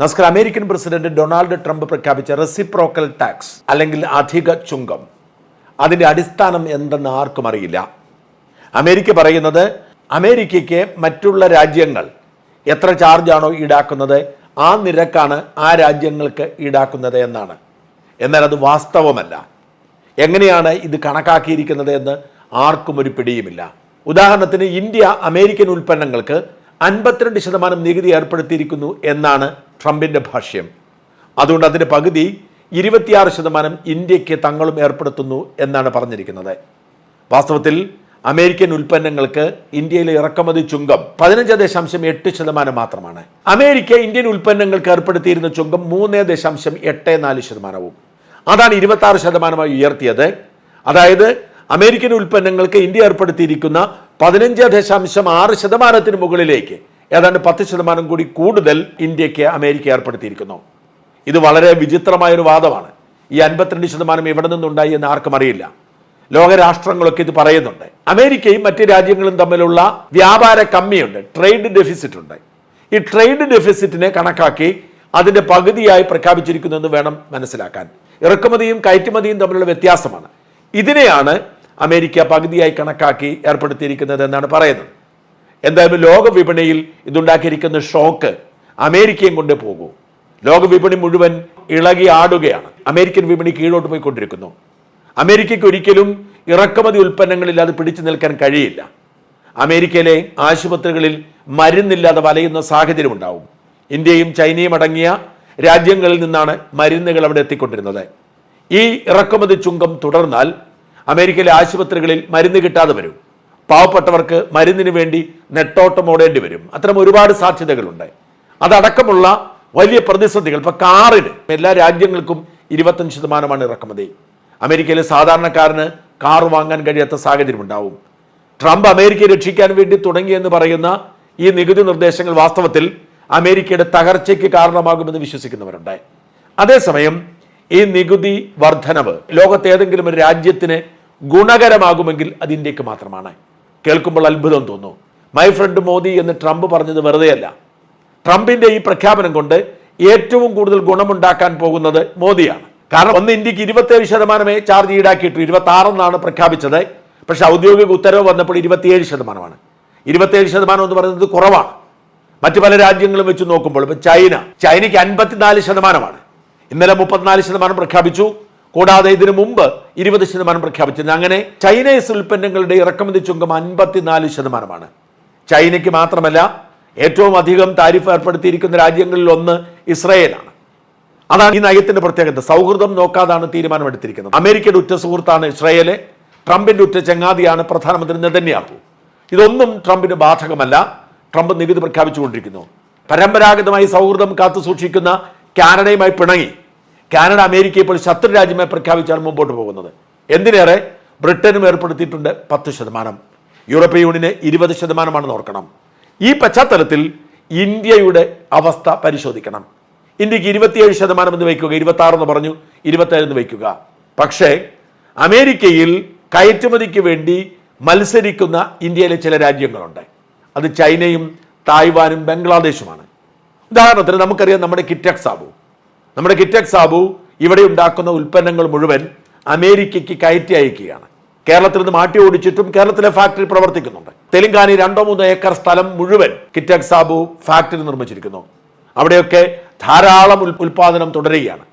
നമസ്കാരം. American president Donald Trump പ്രഖ്യാപിച്ച reciprocal tax അല്ലെങ്കിൽ അധിക ചുങ്കം. അതിന്റെ അടിസ്ഥാനം എന്തെന്ന് ആർക്കും അറിയില്ല. അമേരിക്ക പറയുന്നത് അമേരിക്കയ്ക്ക് മറ്റുള്ള രാജ്യങ്ങൾ എത്ര ചാർജാണോ ഈടാക്കുന്നത് ആ നിരക്കാണ് ആ രാജ്യങ്ങൾക്ക് ഈടാക്കുന്നത് എന്നാണ്. എന്നാൽ അത് വാസ്തവമല്ല. എങ്ങനെയാണ് ഇത് കണക്കാക്കിയിരിക്കുന്നത് എന്ന് ആർക്കും ഒരു പിടിയുമില്ല. ഉദാഹരണത്തിന് ഇന്ത്യ അമേരിക്കൻ ഉൽപ്പന്നങ്ങൾക്ക് അൻപത്തിരണ്ട് ശതമാനം നികുതി ഏർപ്പെടുത്തിയിരിക്കുന്നു എന്നാണ് ട്രംപിന്റെ ഭാഷ്യം. അതുകൊണ്ട് അതിന്റെ പകുതി ഇരുപത്തിയാറ് ശതമാനം ഇന്ത്യയ്ക്ക് തങ്ങളും ഏർപ്പെടുത്തുന്നു എന്നാണ് പറഞ്ഞിരിക്കുന്നത്. വാസ്തവത്തിൽ അമേരിക്കൻ ഉൽപ്പന്നങ്ങൾക്ക് ഇന്ത്യയിലെ ഇറക്കുമതി ചുങ്കം പതിനഞ്ച് ദശാംശം എട്ട് ശതമാനം മാത്രമാണ്. അമേരിക്ക ഇന്ത്യൻ ഉൽപ്പന്നങ്ങൾക്ക് ഏർപ്പെടുത്തിയിരുന്ന ചുങ്കം മൂന്ന് ദശാംശം എട്ട് നാല് ശതമാനവും. അതാണ് ഇരുപത്തി ശതമാനമായി ഉയർത്തിയത്. അതായത് അമേരിക്കൻ ഉൽപ്പന്നങ്ങൾക്ക് ഇന്ത്യ ഏർപ്പെടുത്തിയിരിക്കുന്ന പതിനഞ്ച് ദശാംശം ആറ് ശതമാനത്തിന് മുകളിലേക്ക് ഏതാണ്ട് പത്ത് ശതമാനം കൂടി കൂടുതൽ ഇന്ത്യയ്ക്ക് അമേരിക്ക ഏർപ്പെടുത്തിയിരിക്കുന്നു. ഇത് വളരെ വിചിത്രമായൊരു വാദമാണ്. ഈ അൻപത്തിരണ്ട് ശതമാനം എവിടെ നിന്നുണ്ടായി എന്ന് ആർക്കും അറിയില്ല. ലോകരാഷ്ട്രങ്ങളൊക്കെ ഇത് പറയുന്നുണ്ട്. അമേരിക്കയും മറ്റ് രാജ്യങ്ങളും തമ്മിലുള്ള വ്യാപാര കമ്മിയുണ്ട്. ട്രേഡ് ഡെഫിസിറ്റ് ഉണ്ട്. ഈ ട്രേഡ് ഡെഫിസിറ്റിനെ കണക്കാക്കി അതിന്റെ പകുതിയായി പ്രഖ്യാപിച്ചിരിക്കുന്നു എന്ന് വേണം മനസ്സിലാക്കാൻ. ഇറക്കുമതിയും കയറ്റുമതിയും തമ്മിലുള്ള വ്യത്യാസമാണ്. ഇതിനെയാണ് അമേരിക്ക പകുതിയായി കണക്കാക്കി ഏർപ്പെടുത്തിയിരിക്കുന്നത് എന്നാണ് പറയുന്നത്. എന്തായാലും ലോക വിപണിയിൽ ഇതുണ്ടാക്കിയിരിക്കുന്ന ഷോക്ക് അമേരിക്കയും കൊണ്ട് പോകൂ. ലോക വിപണി മുഴുവൻ ഇളകി ആടുകയാണ്. അമേരിക്കൻ വിപണി കീഴോട്ട് പോയിക്കൊണ്ടിരിക്കുന്നു. അമേരിക്കയ്ക്ക് ഒരിക്കലും ഇറക്കുമതി ഉൽപ്പന്നങ്ങളിൽ അത് പിടിച്ചു നിൽക്കാൻ കഴിയില്ല. അമേരിക്കയിലെ ആശുപത്രികളിൽ മരുന്നില്ലാതെ വലയുന്ന സാഹചര്യം ഉണ്ടാവും. ഇന്ത്യയും ചൈനയും അടങ്ങിയ രാജ്യങ്ങളിൽ നിന്നാണ് മരുന്നുകൾ അവിടെ എത്തിക്കൊണ്ടിരുന്നത്. ഈ ഇറക്കുമതി ചുങ്കം തുടർന്നാൽ അമേരിക്കയിലെ ആശുപത്രികളിൽ മരുന്ന് കിട്ടാതെ വരും. പാവപ്പെട്ടവർക്ക് മരുന്നിന് വേണ്ടി നെട്ടോട്ടം ഓടേണ്ടി വരും. അത്തരം ഒരുപാട് സാധ്യതകളുണ്ട്. അതടക്കമുള്ള വലിയ പ്രതിസന്ധികൾ. ഇപ്പൊ കാറിന് എല്ലാ രാജ്യങ്ങൾക്കും ഇരുപത്തഞ്ച് ശതമാനമാണ് ഇറക്കുമതി. അമേരിക്കയിലെ സാധാരണക്കാരന് കാർ വാങ്ങാൻ കഴിയാത്ത സാഹചര്യം ഉണ്ടാവും ട്രംപ് അമേരിക്കയെ രക്ഷിക്കാൻ വേണ്ടി തുടങ്ങിയെന്ന് പറയുന്ന ഈ നികുതി നിർദ്ദേശങ്ങൾ വാസ്തവത്തിൽ അമേരിക്കയുടെ തകർച്ചയ്ക്ക് കാരണമാകുമെന്ന് വിശ്വസിക്കുന്നവരുണ്ട്. അതേസമയം ഈ നികുതി വർധനവ് ലോകത്തേതെങ്കിലും ഒരു രാജ്യത്തിന് ഗുണകരമാകുമെങ്കിൽ അത് ഇന്ത്യയ്ക്ക് മാത്രമാണ്. കേൾക്കുമ്പോൾ അത്ഭുതം തോന്നുന്നു മൈ ഫ്രണ്ട് മോദി എന്ന് ട്രംപ് പറഞ്ഞത് വെറുതെയല്ല. ട്രംപിന്റെ ഈ പ്രഖ്യാപനം കൊണ്ട് ഏറ്റവും കൂടുതൽ ഗുണമുണ്ടാക്കാൻ പോകുന്നത് മോദിയാണ്. കാരണം ഒന്ന് ഇന്ത്യയ്ക്ക് ഇരുപത്തേഴ് ശതമാനമേ ചാർജ് ഈടാക്കിയിട്ടു ഇരുപത്തി ആറെന്നാണ് പ്രഖ്യാപിച്ചത്. പക്ഷെ ഔദ്യോഗിക ഉത്തരവ് വന്നപ്പോൾ ഇരുപത്തിയേഴ് ശതമാനമാണ്. ഇരുപത്തിയേഴ് ശതമാനം എന്ന് പറയുന്നത് കുറവാണ്. മറ്റു പല രാജ്യങ്ങളും വെച്ച് നോക്കുമ്പോൾ ഇപ്പൊ ചൈന ചൈനയ്ക്ക് അൻപത്തിനാല് ശതമാനമാണ്. ഇന്നലെ മുപ്പത്തിനാല് ശതമാനം പ്രഖ്യാപിച്ചു. കൂടാതെ ഇതിനു മുമ്പ് ഇരുപത് ശതമാനം പ്രഖ്യാപിച്ചിരുന്നു. അങ്ങനെ ചൈനീസ് ഉൽപ്പന്നങ്ങളുടെ ഇറക്കുമതി ചുങ്കം അൻപത്തിനാല് ശതമാനമാണ്. ചൈനയ്ക്ക് മാത്രമല്ല ഏറ്റവും അധികം താരിഫ് ഏർപ്പെടുത്തിയിരിക്കുന്ന രാജ്യങ്ങളിൽ ഒന്ന് ഇസ്രയേലാണ്. അതാണ് ഈ നയത്തിന്റെ പ്രത്യേകത. സൗഹൃദം നോക്കാതാണ് തീരുമാനമെടുത്തിരിക്കുന്നത്. അമേരിക്കയുടെ ഉറ്റ സുഹൃത്താണ് ഇസ്രയേലെ ട്രംപിന്റെ ഉറ്റ ചങ്ങാതിയാണ് പ്രധാനമന്ത്രി നെതന്യാഹു. ഇതൊന്നും ട്രംപിന് ബാധകമല്ല. ട്രംപ് നികുതി പ്രഖ്യാപിച്ചുകൊണ്ടിരിക്കുന്നു. പരമ്പരാഗതമായി സൗഹൃദം കാത്തു സൂക്ഷിക്കുന്ന കാനഡയുമായി പിണങ്ങി. കാനഡ അമേരിക്ക ഇപ്പോൾ ശത്രു രാജ്യമായി പ്രഖ്യാപിച്ചാണ് മുമ്പോട്ട് പോകുന്നത്. എന്തിനേറെ? ബ്രിട്ടനും ഏർപ്പെടുത്തിയിട്ടുണ്ട് പത്ത് ശതമാനം. യൂറോപ്യൻ യൂണിയന് ഇരുപത് ശതമാനമാണെന്ന് ഓർക്കണം. ഈ പശ്ചാത്തലത്തിൽ ഇന്ത്യയുടെ അവസ്ഥ പരിശോധിക്കണം. ഇന്ത്യയ്ക്ക് ഇരുപത്തിയേഴ് ശതമാനം എന്ന് വയ്ക്കുക ഇരുപത്തി എന്ന് പറഞ്ഞു ഇരുപത്തേഴ് എന്ന് വയ്ക്കുക. പക്ഷേ അമേരിക്കയിൽ കയറ്റുമതിക്ക് വേണ്ടി മത്സരിക്കുന്ന ഇന്ത്യയിലെ ചില രാജ്യങ്ങളുണ്ട്. അത് ചൈനയും തായ്വാനും ബംഗ്ലാദേശുമാണ്. ഉദാഹരണത്തിന് നമുക്കറിയാം നമ്മുടെ കിറ്റക് സാബു നമ്മുടെ കിറ്റക് സാബു ഇവിടെ ഉണ്ടാക്കുന്ന ഉൽപ്പന്നങ്ങൾ മുഴുവൻ അമേരിക്കയ്ക്ക് കയറ്റി അയക്കുകയാണ്. കേരളത്തിൽ നിന്ന് മാറ്റി ഓടിച്ചിട്ടും കേരളത്തിലെ ഫാക്ടറി പ്രവർത്തിക്കുന്നുണ്ട്. തെലങ്കാനയിൽ രണ്ടോ മൂന്നോ ഏക്കർ സ്ഥലം മുഴുവൻ കിറ്റക് സാബു ഫാക്ടറി നിർമ്മിച്ചിരിക്കുന്നു. അവിടെയൊക്കെ ധാരാളം ഉൽ- ഉൽപാദനം തുടരുകയാണ്.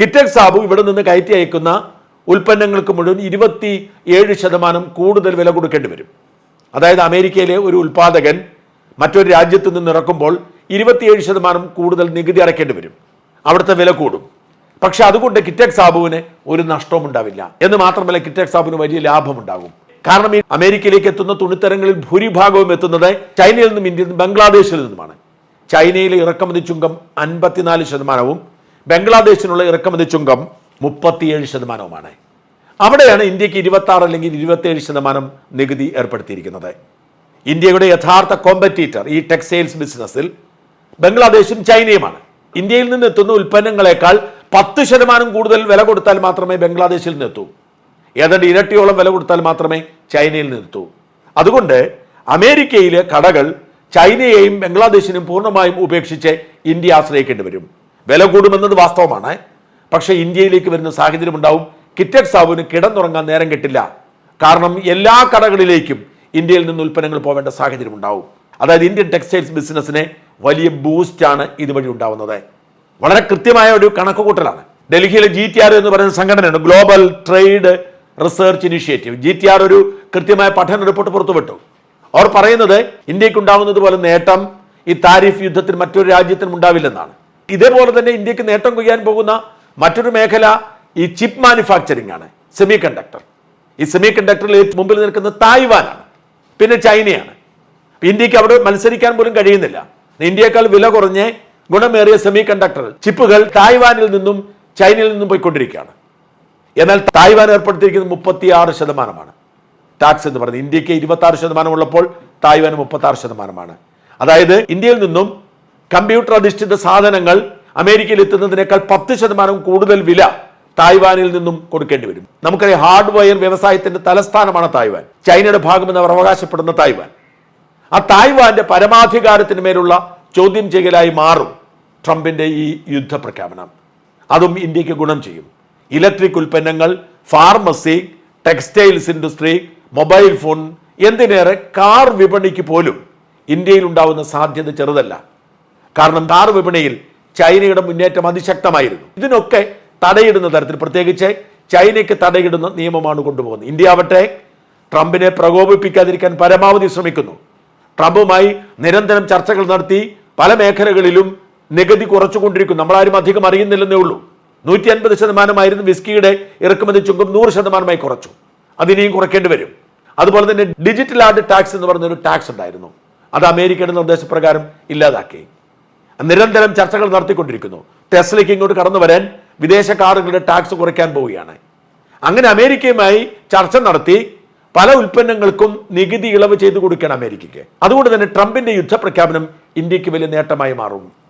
കിറ്റക് സാബു ഇവിടെ നിന്ന് കയറ്റി അയക്കുന്ന ഉൽപ്പന്നങ്ങൾക്ക് മുഴുവൻ ഇരുപത്തി ഏഴ് ശതമാനം കൂടുതൽ വില കൊടുക്കേണ്ടി വരും. അതായത് അമേരിക്കയിലെ ഒരു ഉൽപാദകൻ മറ്റൊരു രാജ്യത്ത് നിന്ന് ഇറക്കുമ്പോൾ ഇരുപത്തിയേഴ് ശതമാനം കൂടുതൽ നികുതി അടയ്ക്കേണ്ടി വരും. അവിടുത്തെ വില കൂടും. പക്ഷെ അതുകൊണ്ട് കിറ്റക് സാബുവിന് ഒരു നഷ്ടവും ഉണ്ടാവില്ല. എന്ന് മാത്രമല്ല കിറ്റക് സാബുവിന് വലിയ ലാഭം ഉണ്ടാകും കാരണം ഈ അമേരിക്കയിലേക്ക് എത്തുന്ന തുണിത്തരങ്ങളിൽ ഭൂരിഭാഗവും എത്തുന്നത് ചൈനയിൽ നിന്നും ഇന്ത്യയിൽ നിന്നും ബംഗ്ലാദേശിൽ നിന്നുമാണ്. ചൈനയിലെ ഇറക്കുമതി ചുങ്കം അൻപത്തിനാല് ശതമാനവും ബംഗ്ലാദേശിനുള്ള ഇറക്കുമതി ചുങ്കം മുപ്പത്തിയേഴ് ശതമാനവുമാണ്. അവിടെയാണ് ഇന്ത്യയ്ക്ക് ഇരുപത്തി ആറ് അല്ലെങ്കിൽ ഇരുപത്തിയേഴ് ശതമാനം നികുതി ഏർപ്പെടുത്തിയിരിക്കുന്നത്. ഇന്ത്യയുടെ യഥാർത്ഥ കോമ്പറ്റീറ്റർ ഈ ടെക്സ്റ്റൈൽസ് ബിസിനസ്സിൽ ബംഗ്ലാദേശും ചൈനയുമാണ്. ഇന്ത്യയിൽ നിന്ന് എത്തുന്ന ഉൽപ്പന്നങ്ങളെക്കാൾ പത്ത് ശതമാനം കൂടുതൽ വില കൊടുത്താൽ മാത്രമേ ബംഗ്ലാദേശിൽ നിന്ന് എത്തൂ. ഏതാണ്ട് ഇരട്ടിയോളം വില കൊടുത്താൽ മാത്രമേ ചൈനയിൽ നിന്ന് എത്തൂ. അതുകൊണ്ട് അമേരിക്കയിലെ കടകൾ ചൈനയെയും ബംഗ്ലാദേശിനും പൂർണമായും ഉപേക്ഷിച്ച് ഇന്ത്യ ആശ്രയിക്കേണ്ടി വരും. വില കൂടുമെന്നത് വാസ്തവമാണ്. പക്ഷേ ഇന്ത്യയിലേക്ക് വരുന്ന സാഹചര്യം ഉണ്ടാവും. കിറ്റക് സാബുവിന് കിടന്നുറങ്ങാൻ നേരം കിട്ടില്ല. കാരണം എല്ലാ കടകളിലേക്കും ഇന്ത്യയിൽ നിന്ന് ഉൽപ്പന്നങ്ങൾ പോവേണ്ട സാഹചര്യം ഉണ്ടാവും. അതായത് ഇന്ത്യൻ ടെക്സ്റ്റൈൽസ് ബിസിനസ്സിനെ വലിയ ബൂസ്റ്റാണ് ഇതുവഴി ഉണ്ടാവുന്നത്. വളരെ കൃത്യമായ ഒരു കണക്കുകൂട്ടലാണ്. ഡൽഹിയിലെ ജി ടി ആർ എന്ന് പറയുന്ന സംഘടനയാണ് global trade research initiative G T R ഒരു കൃത്യമായ പഠന റിപ്പോർട്ട് പുറത്തുവിട്ടു. അവർ പറയുന്നത് ഇന്ത്യയ്ക്ക് ഉണ്ടാകുന്നത് പോലെ നേട്ടം ഈ താരിഫ് യുദ്ധത്തിന് മറ്റൊരു രാജ്യത്തിനും ഉണ്ടാവില്ലെന്നാണ്. ഇതേപോലെ തന്നെ ഇന്ത്യയ്ക്ക് നേട്ടം കൊയ്യാൻ പോകുന്ന മറ്റൊരു മേഖല ഈ ചിപ്പ് മാനുഫാക്ചറിംഗ് ആണ് സെമി കണ്ടക്ടർ ഈ സെമി കണ്ടക്ടറിൽ മുമ്പിൽ നിൽക്കുന്നത് തായ്വാനാണ് പിന്നെ ചൈനയാണ്. ഇന്ത്യയ്ക്ക് അവിടെ മത്സരിക്കാൻ പോലും കഴിയുന്നില്ല. ഇന്ത്യയേക്കാൾ വില കുറഞ്ഞ് ഗുണമേറിയ സെമി കണ്ടക്ടർ ചിപ്പുകൾ തായ്വാനിൽ നിന്നും ചൈനയിൽ നിന്നും പോയിക്കൊണ്ടിരിക്കുകയാണ്. എന്നാൽ തായ്വാൻ ഏർപ്പെടുത്തിയിരിക്കുന്നത് മുപ്പത്തി ആറ് ശതമാനമാണ്. ടാക്സ് എന്ന് പറയുന്നത് ഇന്ത്യയ്ക്ക് ഇരുപത്തി ആറ് ശതമാനം ഉള്ളപ്പോൾ തായ്വാന് മുപ്പത്തി ആറ് ശതമാനമാണ്. അതായത് ഇന്ത്യയിൽ നിന്നും കമ്പ്യൂട്ടർ അധിഷ്ഠിത സാധനങ്ങൾ അമേരിക്കയിൽ എത്തുന്നതിനേക്കാൾ പത്ത് ശതമാനം കൂടുതൽ വില തായ്വാനിൽ നിന്നും കൊടുക്കേണ്ടി വരും. നമുക്കറിയാം ഹാർഡ്വെയർ വ്യവസായത്തിന്റെ തലസ്ഥാനമാണ് തായ്വാൻ. ചൈനയുടെ ഭാഗമെന്ന് അവർ അവകാശപ്പെടുന്ന തായ്വാൻ. ആ തായ്വാന്റെ പരമാധികാരത്തിന് മേലുള്ള ചോദ്യം ചെയ്യലായി മാറും ട്രംപിന്റെ ഈ യുദ്ധ പ്രഖ്യാപനം അതും ഇന്ത്യയ്ക്ക് ഗുണം ചെയ്യും. ഇലക്ട്രിക് ഉൽപ്പന്നങ്ങൾ pharmacy textiles industry mobile phone എന്തിനേറെ കാർ വിപണിക്ക് പോലും ഇന്ത്യയിൽ ഉണ്ടാവുന്ന സാധ്യത ചെറുതല്ല. കാരണം കാർ വിപണിയിൽ ചൈനയുടെ മുന്നേറ്റം അതിശക്തമായിരുന്നു. ഇതിനൊക്കെ തടയിടുന്ന തരത്തിൽ പ്രത്യേകിച്ച് ചൈനയ്ക്ക് തടയിടുന്ന നിയമമാണ് കൊണ്ടുപോകുന്നത്. ഇന്ത്യ ആവട്ടെ ട്രംപിനെ പ്രകോപിപ്പിക്കാതിരിക്കാൻ പരമാവധി ശ്രമിക്കുന്നു. ട്രംപുമായി നിരന്തരം ചർച്ചകൾ നടത്തി പല മേഖലകളിലും നികുതി കുറച്ചുകൊണ്ടിരിക്കും നമ്മളാരും അധികം അറിയുന്നില്ലെന്നേ ഉള്ളൂ. നൂറ്റി അൻപത് ശതമാനമായിരുന്നു വിസ്കിയുടെ ഇറക്കുമതി ചുങ്കം നൂറ് ശതമാനമായി കുറച്ചു. അതിനെയും കുറയ്ക്കേണ്ടി വരും. അതുപോലെ തന്നെ ഡിജിറ്റൽ ആർട്ട് ടാക്സ് എന്ന് പറഞ്ഞൊരു ടാക്സ് ഉണ്ടായിരുന്നു. അത് അമേരിക്കയുടെ നിർദ്ദേശപ്രകാരം ഇല്ലാതാക്കി. നിരന്തരം ചർച്ചകൾ നടത്തിക്കൊണ്ടിരിക്കുന്നു. ടെസ്ലയ്ക്ക് ഇങ്ങോട്ട് കടന്നു വരാൻ വിദേശ കാറുകളുടെ ടാക്സ് കുറയ്ക്കാൻ പോവുകയാണ്. അങ്ങനെ അമേരിക്കയുമായി ചർച്ച നടത്തി പല ഉൽപ്പന്നങ്ങൾക്കും നികുതി ഇളവ് ചെയ്തു കൊടുക്കുകയാണ് അമേരിക്കയ്ക്ക്. അതുകൊണ്ട് തന്നെ ട്രംപിന്റെ യുദ്ധപ്രഖ്യാപനം ഇന്ത്യയ്ക്ക് വലിയ നേട്ടമായി മാറും.